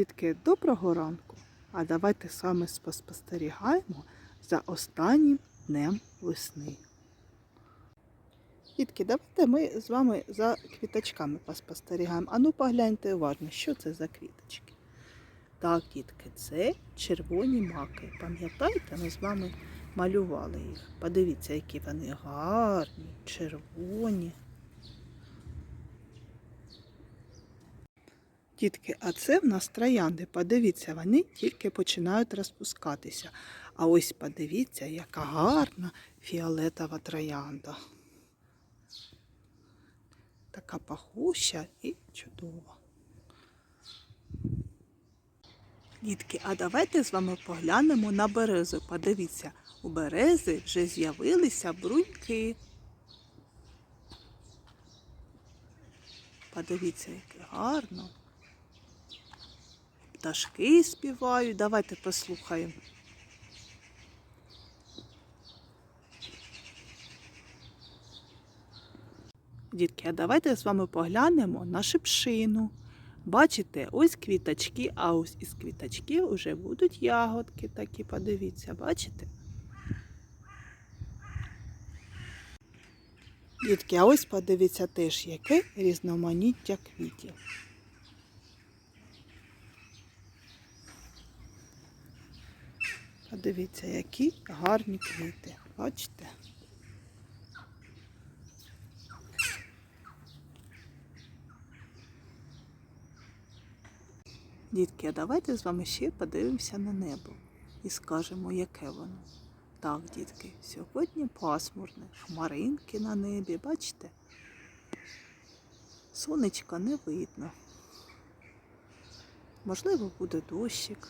Дітки, доброго ранку! А давайте саме спостерігаємо за останнім днем весни. Дітки, давайте ми з вами за квіточками поспостерігаємо. Ану погляньте уважно, що це за квіточки. Так, дітки, це червоні маки. Пам'ятаєте, ми з вами малювали їх. Подивіться, які вони гарні, червоні. Дітки, а це в нас троянди. Подивіться, вони тільки починають розпускатися. А ось подивіться, яка гарна фіолетова троянда. Така пахуща і чудова. Дітки, а давайте з вами поглянемо на березу. Подивіться, у берези вже з'явилися бруньки. Подивіться, яке гарно. Пташки співають. Давайте послухаємо. Дітки, а давайте з вами поглянемо на шипшину. Бачите, ось квіточки, а ось із квіточків вже будуть ягодки такі, подивіться, бачите? Дітки, а ось подивіться теж, яке різноманіття квітів. Подивіться, які гарні квіти. Бачите? Дітки, а давайте з вами ще подивимося на небо і скажемо, яке воно. Так, дітки, сьогодні пасмурне, хмаринки на небі, бачите? Сонечка не видно. Можливо, буде дощик.